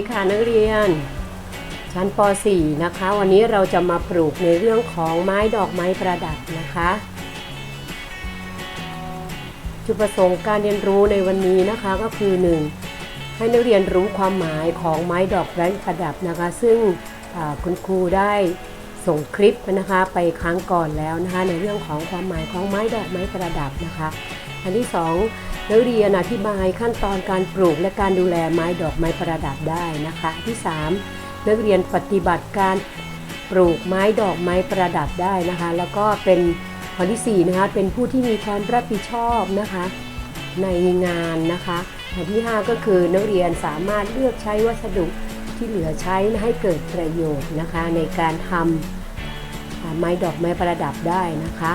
ีค่ะนักเรียน ชั้นป .4 นะคะ วันนี้เราจะมาปลูกในเรื่องของไม้ดอกไม้ประดับนะคะ จุดประสงค์การเรียนรู้ในวันนี้นะคะก็คือ 1. ให้นักเรียนรู้ความหมายของไม้ดอกไม้ประดับนะคะ ซึ่งคุณครูได้ส่งคลิปนะคะไปครั้งก่อนแล้วนะคะในเรื่องของความหมายของไม้ดอกไม้ประดับนะคะ อันที่สอง นักเรียนอธิบายขั้นตอนการปลูกและการดูแลไม้ดอกไม้ประดับได้นะคะ ที่สามนักเรียนปฏิบัติการปลูกไม้ดอกไม้ประดับได้นะคะ แล้วก็เป็นข้อที่สี่นะคะเป็นผู้ที่มีความรับผิดชอบนะคะในงานนะคะอันที่ 5 ก็คือนักเรียนสามารถเลือกใช้วัสดุที่เหลือใช้ให้เกิดประโยชน์นะคะ ในการทำไม้ดอกไม้ประดับได้นะคะ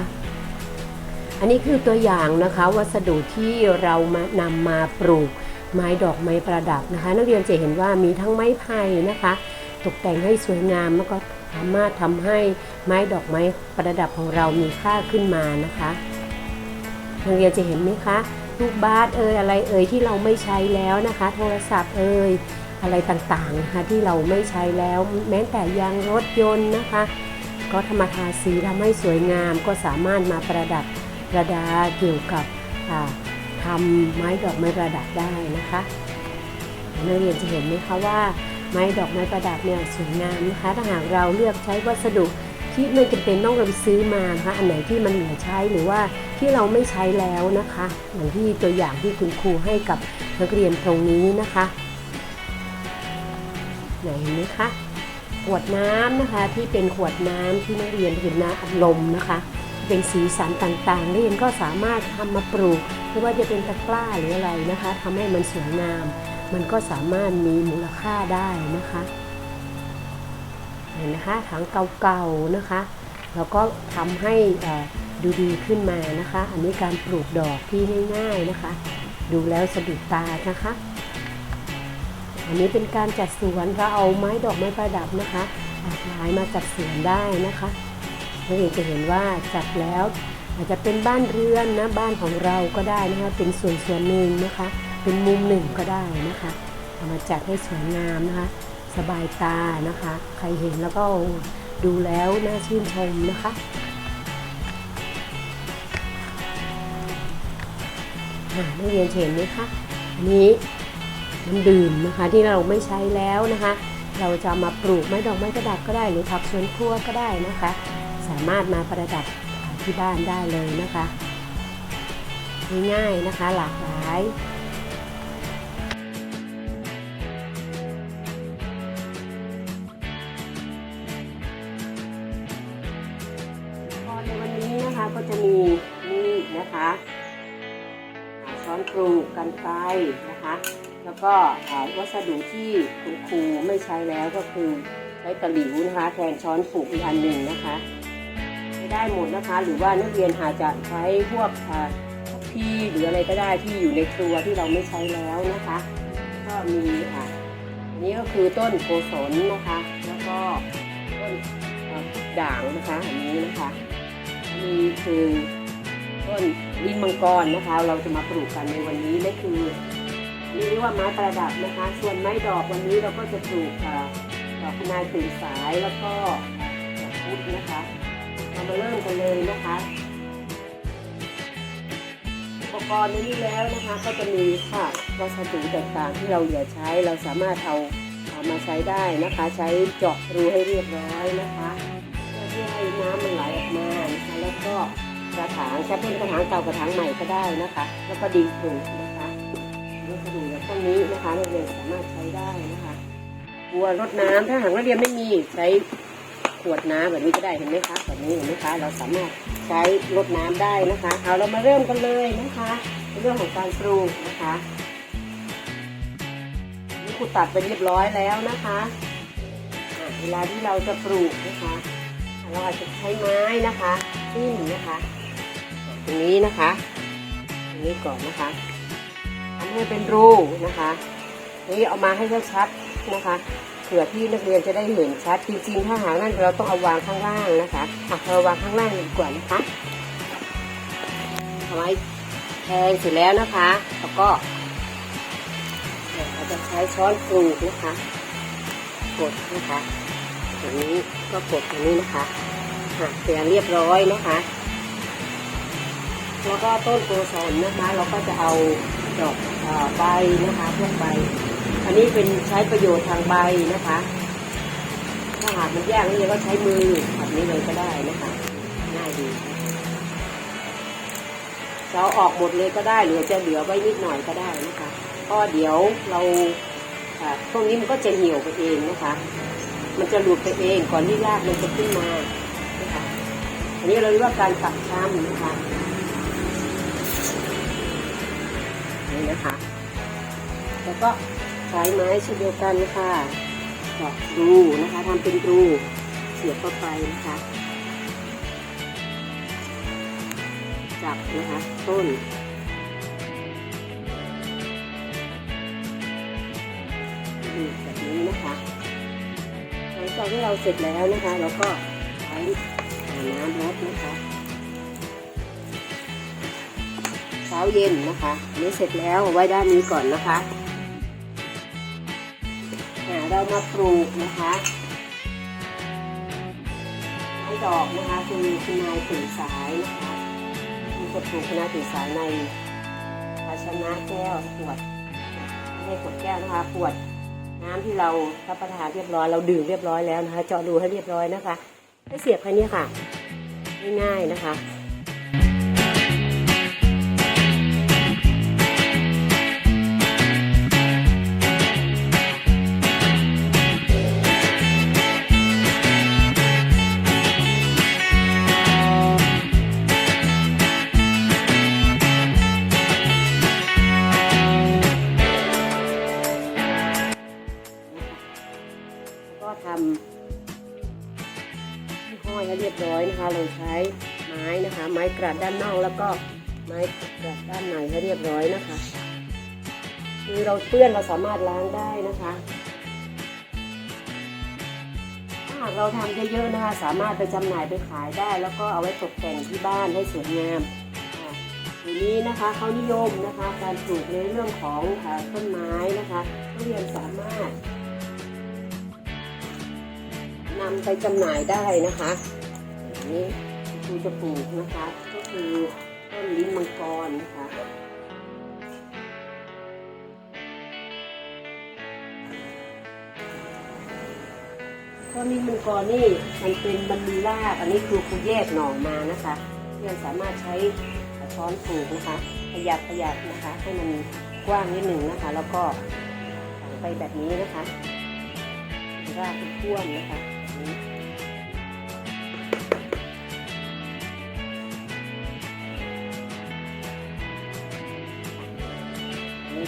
อันนี้คือตัวอย่างนะคะ วัสดุที่เรามานำมาปลูกไม้ดอกไม้ประดับนะคะ นักเรียนจะเห็นว่ามีทั้งไม้ไผ่นะคะ ตกแต่งให้สวยงามแล้วก็สามารถทำให้ไม้ดอกไม้ประดับของเรามีค่าขึ้นมานะคะนักเรียนจะเห็นไหมคะลูกบาสเอ่ยอะไรเอ่ยที่เราไม่ใช้แล้วนะคะ โทรศัพท์เอ่ยอะไรต่างๆนะคะที่เราไม่ใช้แล้ว แม้แต่ยางรถยนต์นะคะ ก็ทำมาทาสีทำให้สวยงามก็สามารถมาประดับ ระดาเกี่ยวกับทำไม้ดอกไม้ประดับได้นะคะนักเรียนจะเห็นไหมคะว่าไม้ดอกไม้ประดับเนี่ยสวยงามนะคะถ้าหากเราเลือกใช้วัสดุที่ไม่จำเป็นต้องเราไปซื้อมานะคะอันไหนที่มันเหลือใช้หรือว่าที่เราไม่ใช้แล้วนะคะอย่างที่ตัวอย่างที่คุณครูให้กับนักเรียนตรงนี้นะคะไหนเห็นไหมคะขวดน้ำนะคะที่เป็นขวดน้ำที่นักเรียนเห็นน้ำอัดลมนะคะ เป็นสีสันต่างๆนักเรียนก็สามารถทำมาปลูกไม่ว่าจะเป็นตะกร้าหรืออะไรนะคะทำให้มันสวยงาม มันก็สามารถมีมูลค่าได้นะคะเห็นนะคะถังเก่าๆนะคะ แล้วก็ทำให้ดูดีขึ้นมานะคะ อันนี้การปลูกดอกที่ง่ายๆนะคะ ดูแล้วสะดุดตานะคะ อันนี้เป็นการจัดสวนเราเอาไม้ดอกไม้ประดับนะคะหลากหลายมาจัดสวนได้นะคะ นักเรียนจะเห็นว่าจัดแล้ว อาจจะเป็นบ้านเรือนนะบ้านของเราก็ได้นะคะเป็นส่วนส่วนหนึ่งนะคะ เป็นมุมหนึ่งก็ได้นะคะเอามาจัดให้สวยงามนะคะ สบายตานะคะ ใครเห็นแล้วก็ดูแล้วน่าชื่นชมนะคะนักเรียนเห็นไหมคะอันนี้น้ำดื่มนะคะที่เราไม่ใช้แล้วนะคะ เราจะมาปลูกไม้ดอกไม้ประดับก็ได้หรือผักสวนครัวก็ได้นะคะ สามารถมาประดับที่บ้านได้เลยนะคะ ง่ายๆนะคะหลากหลายในวันนี้นะคะก็จะมีนี่นะคะช้อนปลูกันไกรนะคะ แล้วก็วัสดุที่คุณครูไม่ใช้แล้วก็คือใช้ตะหลิวนะคะ แทนช้อนปลูกอีกอันหนึ่งนะคะ ได้หมดนะคะ หรือว่านักเรียนอาจจะใช้พวกพวกพีหรืออะไรก็ได้ที่อยู่ในครัวที่เราไม่ใช้แล้วนะคะ ก็มีอ่าอันนี้ก็คือต้นโกศลนะคะ แล้วก็ต้นด่างนะคะอันนี้นะคะอันนี้คือต้นลิ้นมังกรนะคะ เราจะมาปลูกกันในวันนี้นั่นคือนี่เรียกว่าไม้ประดับนะคะ ส่วนไม้ดอกวันนี้เราก็จะปลูกดอกพนายตื่นสายแล้วก็ดอกพุธนะคะ เรามาเริ่มกันเลยนะคะ อุปกรณ์ในนี้แล้วนะคะก็จะมีค่ะวัสดุต่างๆที่เราเหลือใช้เราสามารถเอาเอามาใช้ได้นะคะ ใช้เจาะรูให้เรียบร้อยนะคะเพื่อที่ให้น้ำมันไหลออกมานะคะแล้วก็กระถางจะเป็นกระถางเก่ากระถางใหม่ก็ได้นะคะ แล้วก็ดินปลูกนะคะวัสดุแบบพวกนี้นะคะนักเรียนสามารถใช้ได้นะคะบัวรดน้ำถ้าหากนักเรียนไม่มีใช้ ขวดน้ำแบบนี้ก็ได้เห็นไหมคะแบบนี้เห็นไหมคะเราสามารถใช้รดน้ำได้นะคะ เอาเรามาเริ่มกันเลยนะคะเรื่องของการปลูกนะคะนี่ครูตัดไปเรียบร้อยแล้วนะคะเวลาที่เราจะปลูกนะคะเราอาจจะใช้ไม้นะคะจิ้มนะคะอะตรงนี้นะคะตรงนี้ก่อนนะคะทำให้เป็นรูนะคะนี่เอามาให้ชัดๆนะคะ เผื่อที่นักเรียนจะได้เห็นชัดจริงๆ ถ้าหากนั่นเราต้องเอาวางข้างล่างนะคะอะเราวางข้างล่างดีกว่านะคะเอาไว้แทงเสร็จแล้วนะคะ แล้วก็เอาจะใช้ช้อนปลูกนะคะ กดนะคะอย่างนี้ก็กดอย่างนี้นะคะหักเสียเรียบร้อยนะคะ แล้วก็ต้นโกศลนะคะ เราก็จะเอาดอกใบนะคะพวกใบ อันนี้เป็นใช้ประโยชน์ทางใบนะคะ ถ้าหากมันแยกนี่ก็ใช้มือแบบนี้เลยก็ได้นะคะ ง่ายดีจะเอาออกหมดเลยก็ได้หรือจะเหลือไว้นิดหน่อยก็ได้นะคะก็เดี๋ยวเราอ่าพวกนี้มันก็จะเหี่ยวไปเองนะคะ มันจะหลุดไปเองก่อนที่รากมันจะขึ้นมานะคะอันนี้เราเรียกว่าการตัดช้ำนะคะนี่นะคะ แล้วก็ ช้ไม้เช่นเดียวกันนะคะเจาะรูนะคะทำเป็นรูเสียบเข้าไปนะคะ จับนะคะต้นแบบนี้นะคะหลังจากที่เราเสร็จแล้วนะคะ เราก็ใช้น้ำรดนะคะเช้าเย็นนะคะนี้เสร็จแล้วไว้ด้านนี้ก่อนนะคะ มาปลูกนะคะไม้ดอกนะคะคือคุณนายตื่นสายนะคะมีกดปลูกคณะถือสายในภาชนะแก้วขวดไม่ใช่ขวดแก้วนะคะขวดน้ำที่เรารับประทานเรียบร้อยเราดื่มเรียบร้อยแล้วนะคะ เจาะรูให้เรียบร้อยนะคะให้เสียบแค่นี้ค่ะง่ายๆนะคะ นะคะ เราใช้ไม้นะคะ ไม้กระดด้านนอกแล้วก็ไม้กระดด้านในให้เรียบร้อยนะคะ คือเราเปื้อนเราสามารถล้างได้นะคะถ้าหากเราทำเยอะๆนะคะ สามารถไปจำหน่ายไปขายได้ แล้วก็เอาไว้ตกแต่งที่บ้านให้สวยงามอ่าทีนี้นะคะเขานิยมนะคะการปลูกในเรื่องของต้นไม้นะคะนักเรียนสามารถนำไปจำหน่ายได้นะคะ นี้ครูจะปลูกนะคะ ก็คือต้นลิ้นมังกรนะคะต้นลิ้นมังกรนี่มันเป็นมันมีรากอันนี้คือครูแยกหน่อมานะคะเรียนสามารถใช้ช้อนปลูกนะคะขยับขยับนะคะ ให้มันกว้างนิดหนึ่งนะคะ แล้วก็ไปแบบนี้นะคะรากเป็นท่วมนะคะนี้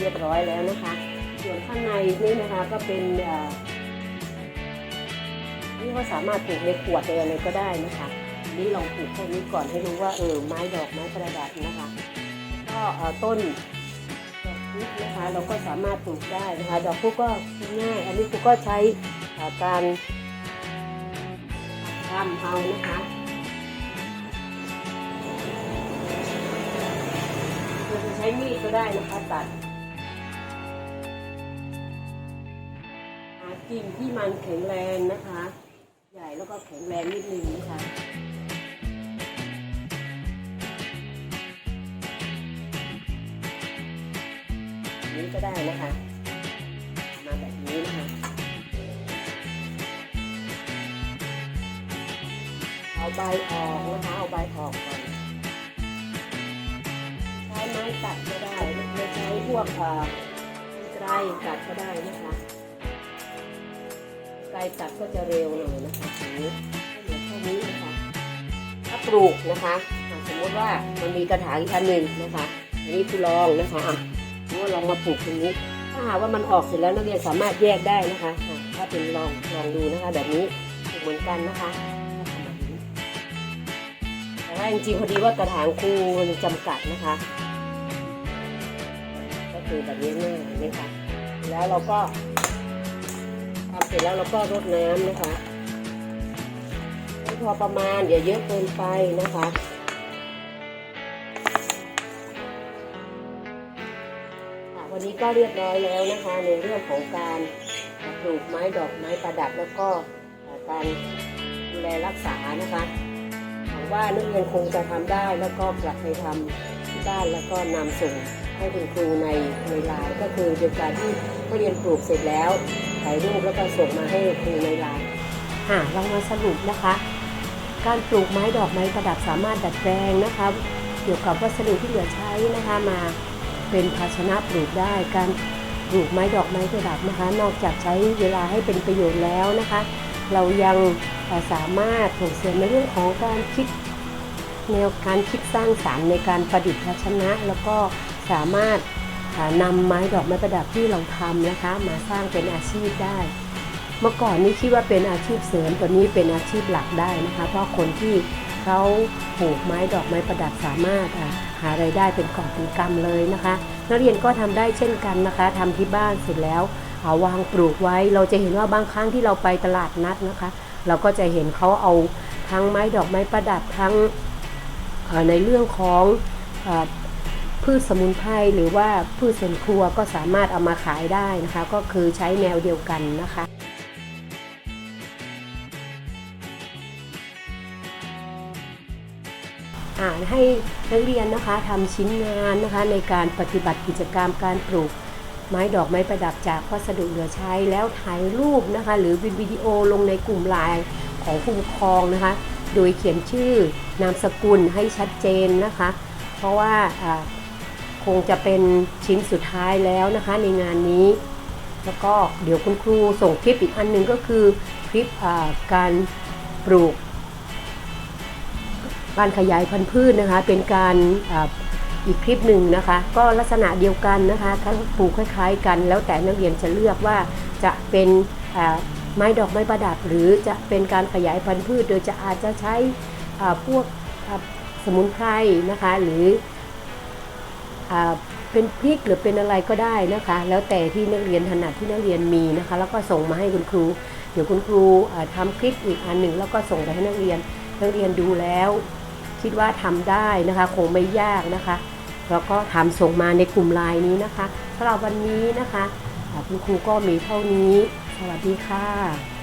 รียบร้อยแล้วนะคะ ส่วนข้างในนี่นะคะก็เป็นนี่ก็สามารถปลูกในขวดเลยอะไรก็ได้นะคะนนี้ลองปลูกพวกนี้ก่อนให้รู้ว่าเออไม้ดอกไม้ประดับนะคะ ก็ต้นดอกพุนะคะ เราก็สามารถปลูกได้นะคะ ดอกพุกก็ง่ายอันนี้พุกก็ใช้การทำเอานะคะจะใช้มีดก็ได้นะคะตัด กิ่งที่มันแข็งแรงนะคะ ใหญ่แล้วก็แข็งแรงนิดนึงนะคะนี้ก็ได้นะคะ มาแบบนี้นะคะเอาใบออกนะคะ เอาใบออกก่อนใช้ไม้ตัดก็ได้ไม่ใช้พวกอ่อไกรตัดก็ได้นะคะ ไกรตัดก็จะเร็วหน่อยนะคะอย่างนี้เหลือแค่นี้นะคะถ้าปลูกนะคะสมมติว่ามันมีกระถางอีกอันหนึ่งนะคะ อันนี้คือลองนะคะอะว่าลองมาปลูกตรงนี้ ถ้าหากว่ามันออกเสร็จแล้วนักเรียนสามารถแยกได้นะคะ ถ้าเป็นลองลองดูนะคะ แบบนี้ปลูกเหมือนกันนะคะแต่ว่าจริงๆพอดีว่ากระถางครูมันจำกัดนะคะ ก็คือแบบนี้ง่ยนี่ค่ะแล้วเราก็ เสร็จแล้วเราก็รดน้ำนะคะพอประมาณอย่าเยอะเกินไปนะคะ วันนี้ก็เรียบร้อยแล้วนะคะ ในเรื่องของการปลูกไม้ดอกไม้ประดับแล้วก็การดูแลรักษานะคะหวังว่านักเรียนคงจะทำได้แล้วก็กลับไปทำที่บ้านแล้วก็นำส่งให้คุณครูในในไลน์ก็คือโดยการที่นักเรียนปลูกเสร็จแล้ว ถ่ายรูปแล้วก็ส่งมาให้ครูในไลน์อะเรามาสรุปนะคะ การปลูกไม้ดอกไม้ประดับสามารถดัดแปลงนะคะ เกี่ยวกับวัสดุที่เหลือใช้นะคะมาเป็นภาชนะปลูกได้ การปลูกไม้ดอกไม้ประดับนะคะ นอกจากใช้เวลาให้เป็นประโยชน์แล้วนะคะ เรายังสามารถส่งเสริมในเรื่องของการคิดแนวการคิดสร้างสารรค์ในการประดิษฐ์ภาชนะ แล้วก็สามารถ นำไม้ดอกไม้ประดับที่เราทำนะคะ มาสร้างเป็นอาชีพได้ เมื่อก่อนนี้คิดว่าเป็นอาชีพเสริมตอนนี้เป็นอาชีพหลักได้นะคะ เพราะคนที่เขาปลูกไม้ดอกไม้ประดับสามารถอ่าหารายได้เป็นกอบเป็นกำเลยนะคะ นักเรียนก็ทำได้เช่นกันนะคะทำที่บ้านเสร็จแล้วเอาวางปลูกไว้เราจะเห็นว่าบางครั้งที่เราไปตลาดนัดนะคะ เราก็จะเห็นเขาเอาทั้งไม้ดอกไม้ประดับทั้งในเรื่องของ พืชสมุนไพรหรือว่าพืชสวนครัวก็สามารถเอามาขายได้นะคะ ก็คือใช้แนวเดียวกันนะคะอ่านให้นักเรียนนะคะทำชิ้นงานนะคะในการปฏิบัติกิจกรรมการปลูก ไม้ดอกไม้ประดับจากวัสดุเหลือใช้แล้วถ่ายรูปนะคะ หรือวิดีโอลงในกลุ่มไลน์ของผู้ปกครองนะคะ โดยเขียนชื่อนามสกุลให้ชัดเจนนะคะ เพราะว่า คงจะเป็นชิ้นสุดท้ายแล้วนะคะในงานนี้ แล้วก็เดี๋ยวคุณครูส่งคลิปอีกอันหนึ่งก็คือคลิปการปลูกการขยายพันธุ์พืชนะคะ เป็นการอ,อีกคลิปหนึ่งนะคะ ก็ลักษณะเดียวกันนะคะทั้งปลูกคล้าย ๆ กัน แล้วแต่นักเรียนจะเลือกว่าจะเป็นไม้ดอกไม้ประดับ หรือจะเป็นการขยายพันธุ์พืช โดยจะอาจจะใช้พวกสมุนไพรนะคะ หรือ เป็นพริกหรือเป็นอะไรก็ได้นะคะ แล้วแต่ที่นักเรียนถนัดที่นักเรียนมีนะคะ แล้วก็ส่งมาให้คุณครู เดี๋ยวคุณครูอ่าทำคลิปอีกอันหนึ่งแล้วก็ส่งไปให้นักเรียนนักเรียนดูแล้ว คิดว่าทำได้นะคะ คงไม่ยากนะคะแล้วก็ทำส่งมาในกลุ่มไลน์นี้นะคะสำหรับวันนี้นะคะคุณครูก็มีเท่านี้ สวัสดีค่ะ